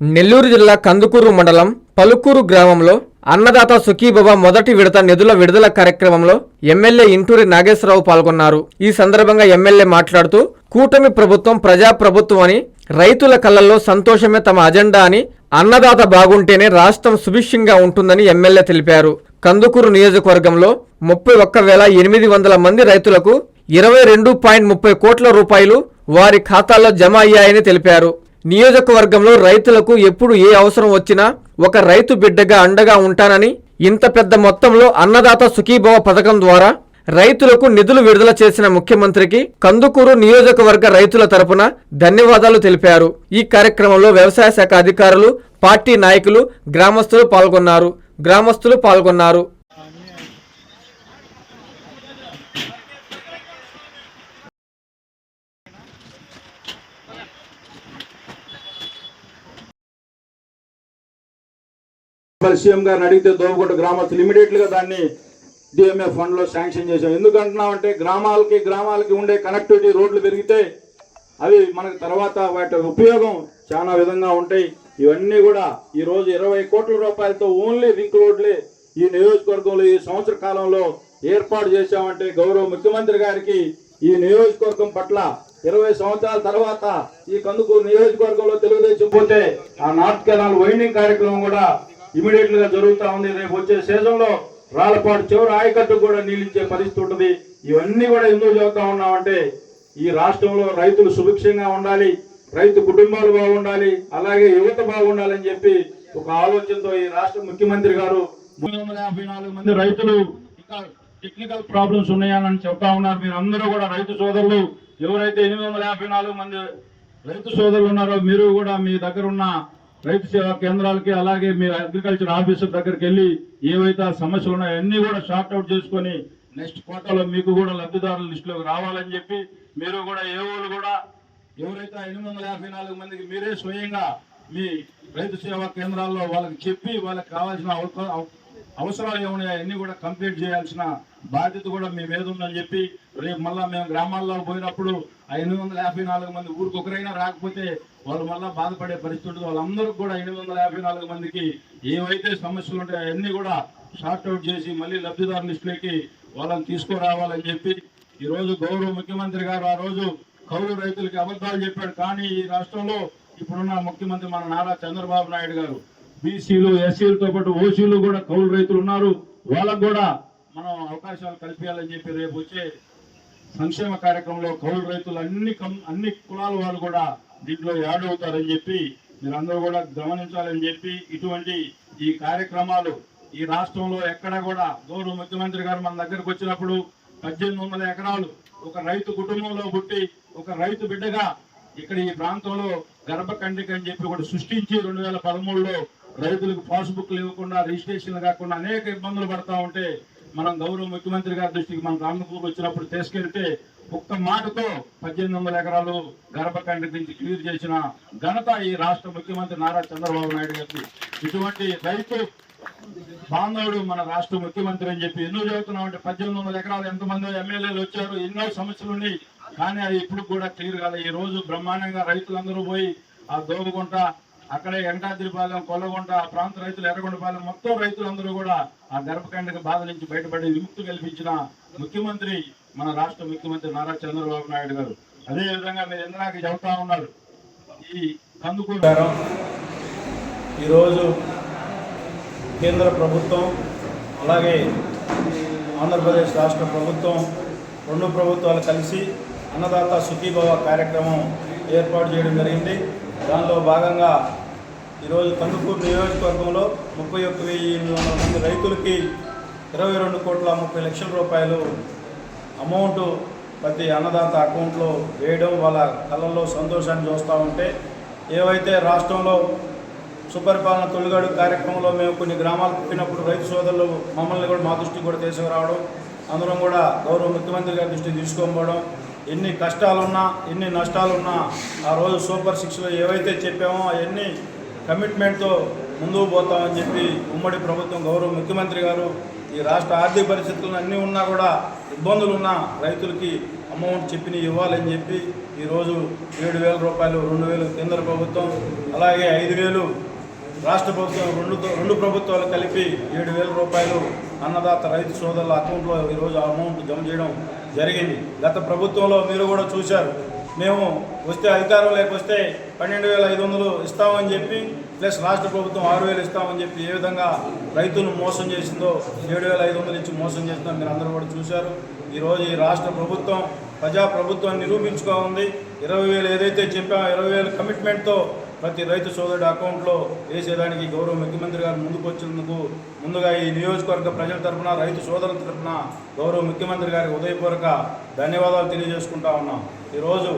నెల్లూరు జిల్లా కందుకూరు మండలం పలుకూరు గ్రామంలో అన్నదాత సుఖీబాబా మొదటి విడత నిధుల విడుదల కార్యక్రమంలో ఎమ్మెల్యే ఇంటూరి నాగేశ్వరరావు పాల్గొన్నారు. ఈ సందర్భంగా ఎమ్మెల్యే మాట్లాడుతూ కూటమి ప్రభుత్వం ప్రజా ప్రభుత్వం అని రైతుల కళ్ళల్లో సంతోషమే తమ అజెండా అని అన్నదాత బాగుంటేనే రాష్ట్రం సుభిక్షంగా ఉంటుందని ఎమ్మెల్యే తెలిపారు. కందుకూరు నియోజకవర్గంలో ముప్పై ఒక్క వేల ఎనిమిది వందల మంది రైతులకు ఇరవై రెండు పాయింట్ ముప్పై కోట్ల రూపాయలు వారి ఖాతాల్లో జమ అయ్యాయని తెలిపారు. నియోజకవర్గంలో రైతులకు ఎప్పుడు ఏ అవసరం వచ్చినా ఒక రైతు బిడ్డగా అండగా ఉంటానని ఇంత పెద్ద మొత్తంలో అన్నదాత సుఖీభవ పథకం ద్వారా రైతులకు నిధులు విడుదల చేసిన ముఖ్యమంత్రికి కందుకూరు నియోజకవర్గ రైతుల తరపున ధన్యవాదాలు తెలిపారు. ఈ కార్యక్రమంలో వ్యవసాయ శాఖ అధికారులు పార్టీ నాయకులు గ్రామస్తులు పాల్గొన్నారు. గ్రామస్తులు పాల్గొన్నారు. మరి సీఎం గారిని అడిగితే దోవగొట్ట గ్రామస్తులు ఇమీడియట్గా దాన్ని డిఎంఏ ఫండ్లో శాంక్షన్ చేశాం. ఎందుకంటున్నామంటే గ్రామాలకి గ్రామాలకి ఉండే కనెక్టివిటీ రోడ్లు పెరిగితే అవి మనకు తర్వాత వాటి ఉపయోగం చాలా విధంగా ఉంటాయి. ఇవన్నీ కూడా ఈ రోజు ఇరవై కోట్ల రూపాయలతో ఓన్లీ రింక్ రోడ్లే ఈ నియోజకవర్గంలో ఈ సంవత్సర కాలంలో ఏర్పాటు చేశామంటే గౌరవ ముఖ్యమంత్రి గారికి ఈ నియోజకవర్గం పట్ల ఇరవై సంవత్సరాల తర్వాత ఈ కందుకూరు నియోజకవర్గంలో తెలుగుదేశం పోతే ఆ నార్త్ కెనాల్ వైండింగ్ కార్యక్రమం కూడా ఇమీడియట్గా ఉంది. రేపు వచ్చే సీజన్లో రాళ్ళపాటు చివరి ఆయకట్టు కూడా నిలించే పరిస్థితి ఉంటుంది. ఇవన్నీ కూడా ఎందుకు చెబుతా ఉన్నామంటే ఈ రాష్ట్రంలో రైతులు సుభిక్షంగా ఉండాలి రైతు కుటుంబాలు బాగుండాలి అలాగే యువత బాగుండాలని చెప్పి ఒక ఆలోచనతో ఈ రాష్ట్ర ముఖ్యమంత్రి గారు మంది రైతులు ఇంకా టెక్నికల్ ప్రాబ్లమ్స్ ఉన్నాయని చెప్తా ఉన్నారు. మీరు అందరూ కూడా రైతు సోదరులు ఎవరైతే ఎనిమిది మంది రైతు సోదరులు ఉన్నారో మీరు కూడా మీ దగ్గర ఉన్న రైతు సేవా కేంద్రాలకి అలాగే మీ అగ్రికల్చర్ ఆఫీసర్ దగ్గరికి వెళ్ళి ఏవైతే ఆ సమస్యలు ఉన్నాయో అన్ని కూడా షార్ట్ అవుట్ చేసుకొని నెక్స్ట్ కోటాలో మీకు కూడా లబ్ధిదారుల లిస్టులోకి రావాలని చెప్పి మీరు కూడా ఏవోలు కూడా ఎవరైతే ఎనిమిది వందల యాభై నాలుగు మందికి మీరే స్వయంగా మీ రైతు సేవా కేంద్రాల్లో వాళ్ళకి చెప్పి వాళ్ళకి కావాల్సిన అవక- అవసరాలు ఏమున్నాయో అన్ని కూడా కంప్లీట్ చేయాల్సిన బాధ్యత కూడా మీ మీద ఉందని చెప్పి రేపు మళ్ళీ మేము గ్రామాల్లో పోయినప్పుడు ఆ ఎనిమిది వందల యాభై నాలుగు మంది ఊరికి ఒకరైనా రాకపోతే వాళ్ళు మళ్ళీ బాధపడే పరిస్థితి ఉంటుంది. వాళ్ళందరూ కూడా ఎనిమిది వందల యాభై నాలుగు మందికి ఏవైతే సమస్యలు ఉంటాయో అవన్నీ కూడా షార్ట్ అవుట్ చేసి మళ్ళీ లబ్ధిదారు లిస్టులోకి వాళ్ళని తీసుకురావాలని చెప్పి ఈరోజు గౌరవ ముఖ్యమంత్రి గారు ఆ రోజు కౌలు రైతులకి అబద్ధాలు చెప్పాడు. కానీ ఈ రాష్ట్రంలో ఇప్పుడున్న ముఖ్యమంత్రి మన నారా చంద్రబాబు నాయుడు గారు బీసీలు ఎస్సీలతో పాటు ఓసీలు కూడా కౌలు రైతులు ఉన్నారు. వాళ్ళకు కూడా మనం అవకాశాలు కల్పించాలని చెప్పి రేపు వచ్చే సంక్షేమ కార్యక్రమంలో కౌలు రైతులు అన్ని కం- అన్ని కులాల వాళ్ళు కూడా దీంట్లో యాడ్ అవుతారని చెప్పి మీరందరూ కూడా గమనించాలని చెప్పి ఇటువంటి ఈ కార్యక్రమాలు ఈ రాష్ట్రంలో ఎక్కడ కూడా గౌరవ ముఖ్యమంత్రి గారు మన దగ్గరకు వచ్చినప్పుడు పద్దెనిమిది వందల ఎకరాలు ఒక రైతు కుటుంబంలో పుట్టి ఒక రైతు బిడ్డగా ఇక్కడ ఈ ప్రాంతంలో గర్భకండిక అని చెప్పి ఒకటి సృష్టించి రెండు వేల పదమూడులో రైతులకు పాస్బుక్లు ఇవ్వకుండా రిజిస్ట్రేషన్ కాకుండా అనేక ఇబ్బందులు పడతా ఉంటే మనం గౌరవ ముఖ్యమంత్రి గారి దృష్టికి మనం రామకూరు వచ్చినప్పుడు తీసుకెళ్తే ఒక్క మాటతో పద్దెనిమిది వందల ఎకరాలు గర్భకండి నుంచి క్లియర్ చేసిన ఘనత ఈ రాష్ట్ర ముఖ్యమంత్రి నారా చంద్రబాబు నాయుడు గారికి. ఇటువంటి రైతు బాంధవుడు మన రాష్ట్ర ముఖ్యమంత్రి అని చెప్పి ఎన్నో చదువుతున్నాం అంటే పద్దెనిమిది వందల ఎకరాలు ఎంతమంది ఎమ్మెల్యేలు వచ్చారు ఎన్నో సమస్యలు ఉన్నాయి. కానీ అది ఇప్పుడు కూడా క్లియర్ కాలేదు ఈ రోజు బ్రహ్మాండంగా రైతులందరూ పోయి ఆ దోబగుంట అక్కడే వెంకటాద్రిపాలెం కొల్లగొండ ఆ ప్రాంత రైతులు ఎర్రగొండపాలెం మొత్తం రైతులందరూ కూడా ఆ గర్భకండక బాధ నుంచి బయటపడి విముక్తి కల్పించిన ముఖ్యమంత్రి మన రాష్ట్ర ముఖ్యమంత్రి నారా చంద్రబాబు నాయుడు గారు. అదేవిధంగా మీరు ఇందాక చెబుతా ఉన్నారు. ఈ కందుకూరు ఈరోజు కేంద్ర ప్రభుత్వం అలాగే ఆంధ్రప్రదేశ్ రాష్ట్ర ప్రభుత్వం రెండు ప్రభుత్వాలు కలిసి అన్నదాత సుఖీభవ కార్యక్రమం ఏర్పాటు చేయడం జరిగింది. దానిలో భాగంగా ఈరోజు కందుకూరు నియోజకవర్గంలో ముప్పై ఒక్క వెయ్యి ఎనిమిది వందల మంది రైతులకి ఇరవై రెండు కోట్ల ముప్పై లక్షల రూపాయలు అమౌంట్ ప్రతి అన్నదాత అకౌంట్లో వేయడం వాళ్ళ కళ్ళల్లో సంతోషాన్ని చూస్తూ ఉంటే ఏవైతే రాష్ట్రంలో సుపరిపాలన తొలిగాడు కార్యక్రమంలో మేము కొన్ని గ్రామాలకు పోయినప్పుడు రైతు సోదరులు మమ్మల్ని కూడా మా దృష్టికి కూడా తీసుకురావడం అందరం కూడా గౌరవ ముఖ్యమంత్రి గారి దృష్టికి తీసుకోకపోవడం ఎన్ని కష్టాలున్నా ఎన్ని నష్టాలున్నా ఆ రోజు సూపర్ సిక్స్లో ఏవైతే చెప్పామో అవన్నీ కమిట్మెంట్తో ముందుకు పోతామని చెప్పి ఉమ్మడి ప్రభుత్వం గౌరవ ముఖ్యమంత్రి గారు ఈ రాష్ట్ర ఆర్థిక పరిస్థితులు అన్నీ ఉన్నా కూడా ఇబ్బందులున్నా రైతులకి అమౌంట్ చెప్పిన ఇవ్వాలని చెప్పి ఈరోజు ఏడు వేల రూపాయలు రెండు వేలు కేంద్ర ప్రభుత్వం అలాగే ఐదు వేలు రాష్ట్ర ప్రభుత్వం రెండు రెండు ప్రభుత్వాలు కలిపి ఏడు వేల రూపాయలు అన్నదాత రైతు సోదరుల అకౌంట్లో ఈరోజు ఆ అమౌంట్ జమ చేయడం జరిగింది. గత ప్రభుత్వంలో మీరు కూడా చూశారు. మేము వస్తే అధికారం లేకొస్తే పన్నెండు వేల ఐదు వందలు ఇస్తామని చెప్పి ప్లస్ రాష్ట్ర ప్రభుత్వం ఆరు వేలు ఇస్తామని చెప్పి ఏ విధంగా రైతులు మోసం చేసిందో ఏడు వేల ఐదు వందలు ఇచ్చి మోసం చేసిందో మీరు అందరూ కూడా చూశారు. ఈరోజు ఈ రాష్ట్ర ప్రభుత్వం ప్రజా ప్రభుత్వం నిరూపించుకో ఉంది ఇరవై వేలు ఏదైతే చెప్పామో ఇరవై వేల కమిట్మెంట్తో ప్రతి రైతు సోదరుడి అకౌంట్లో వేసేదానికి గౌరవ ముఖ్యమంత్రి గారు ముందుకు వచ్చినందుకు ముందుగా ఈ నియోజకవర్గ ప్రజల తరఫున రైతు సోదరుల తరఫున గౌరవ ముఖ్యమంత్రి గారికి ఉదయపూర్వక ధన్యవాదాలు తెలియజేసుకుంటా ఉన్నాం. ఈరోజు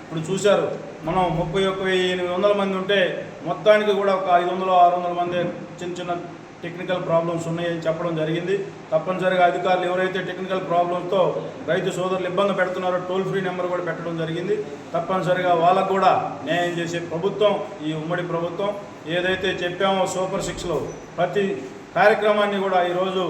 ఇప్పుడు చూశారు మనం ముప్పై ఒక్క వెయ్యి ఎనిమిది వందల మంది ఉంటే మొత్తానికి కూడా ఒక ఐదు వందలు ఆరు వందల మంది చిన్న చిన్న టెక్నికల్ ప్రాబ్లమ్స్ ఉన్నాయని చెప్పడం జరిగింది. తప్పనిసరిగా అధికారులు ఎవరైతే టెక్నికల్ ప్రాబ్లమ్స్తో రైతు సోదరులు ఇబ్బంది పెడుతున్నారో టోల్ ఫ్రీ నెంబర్ కూడా పెట్టడం జరిగింది. తప్పనిసరిగా వాళ్ళకు కూడా న్యాయం చేసే ప్రభుత్వం ఈ ఉమ్మడి ప్రభుత్వం ఏదైతే చెప్పామో సూపర్ సిక్స్లో ప్రతి కార్యక్రమాన్ని కూడా ఈరోజు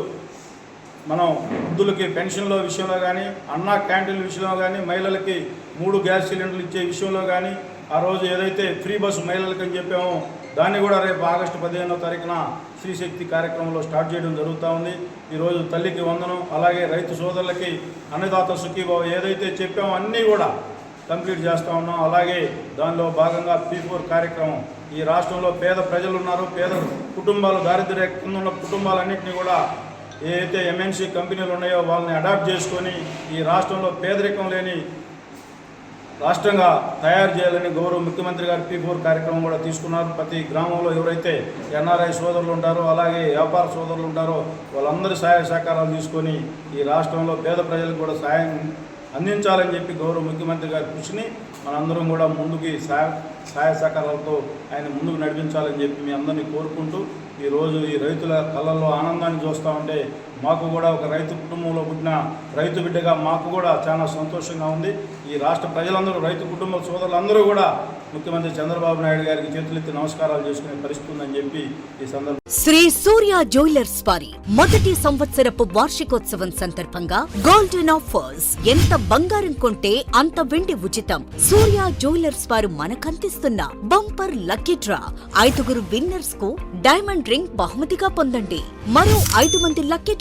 మనం వృద్ధులకి పెన్షన్ల విషయంలో కానీ అన్నా క్యాంటీన్ల విషయంలో కానీ మహిళలకి మూడు గ్యాస్ సిలిండర్లు ఇచ్చే విషయంలో కానీ ఆ రోజు ఏదైతే ఫ్రీ బస్సు మహిళలకు అని చెప్పామో దాన్ని కూడా రేపు ఆగస్టు పదిహేనో తారీఖున శ్రీశక్తి కార్యక్రమంలో స్టార్ట్ చేయడం జరుగుతూ ఉంది. ఈరోజు తల్లికి వందనం అలాగే రైతు సోదరులకి అన్నదాత సుఖీభావ ఏదైతే చెప్పామో అన్నీ కూడా కంప్లీట్ చేస్తూ ఉన్నాం. అలాగే దానిలో భాగంగా పీ ఫోర్ కార్యక్రమం. ఈ రాష్ట్రంలో పేద ప్రజలు ఉన్నారు. పేద కుటుంబాలు దారిద్ర్య కింద ఉన్న కుటుంబాలన్నింటినీ కూడా ఏదైతే ఎంఎన్సీ కంపెనీలు ఉన్నాయో వాళ్ళని అడాప్ట్ చేసుకొని ఈ రాష్ట్రంలో పేదరికం లేని రాష్ట్రంగా తయారు చేయాలని గౌరవ ముఖ్యమంత్రి గారు పీ ఫోర్ కార్యక్రమం కూడా తీసుకున్నారు. ప్రతి గ్రామంలో ఎవరైతే ఎన్ఆర్ఐ సోదరులు ఉంటారో అలాగే వ్యాపార సోదరులు ఉంటారో వాళ్ళందరి సహాయ సహకారాలు తీసుకొని ఈ రాష్ట్రంలో పేద ప్రజలకు కూడా సహాయం అందించాలని చెప్పి గౌరవ ముఖ్యమంత్రి గారి కృషిని మనందరం కూడా ముందుకి సహాయ సహాయ సహకారాలతో ఆయన ముందుకు నడిపించాలని చెప్పి మీ అందరినీ కోరుకుంటూ ఈరోజు ఈ రైతుల కళ్ళల్లో ఆనందాన్ని చూస్తూ ఉంటే మాకు కూడా ఒక రైతు కుటుంబంలో పుట్టిన రైతు బిడ్డగా మాకు కూడా చాలా సంతోషంగా ఉంది. ఈ రాష్ట్ర ప్రజలందరూ రైతు కుటుంబ సోదరులందరూ కూడా ముఖ్యమంత్రి చంద్రబాబు నాయుడు గారికి చేతులెత్తి నమస్కారాలు చేసుకునే పరిస్థితి ఉందని చెప్పి ఈ సందర్భం శ్రీ సూర్య జ్యువెలర్స్ వారి మొదటి సంవత్సరపు వార్షికోత్సవం సందర్భంగా గోల్డెన్ ఆఫర్స్ ఎంత బంగారం కొంటే అంత వెండి ఉచితం. సూర్య జ్యువెలర్స్ వారు మనకందిస్తున్న బంపర్ లక్కీ డ్రా. ఐదుగురు విన్నర్స్కు డైమండ్ రింగ్ బహుమతిగా పొందండి. మరో ఐదు మంది లక్కీ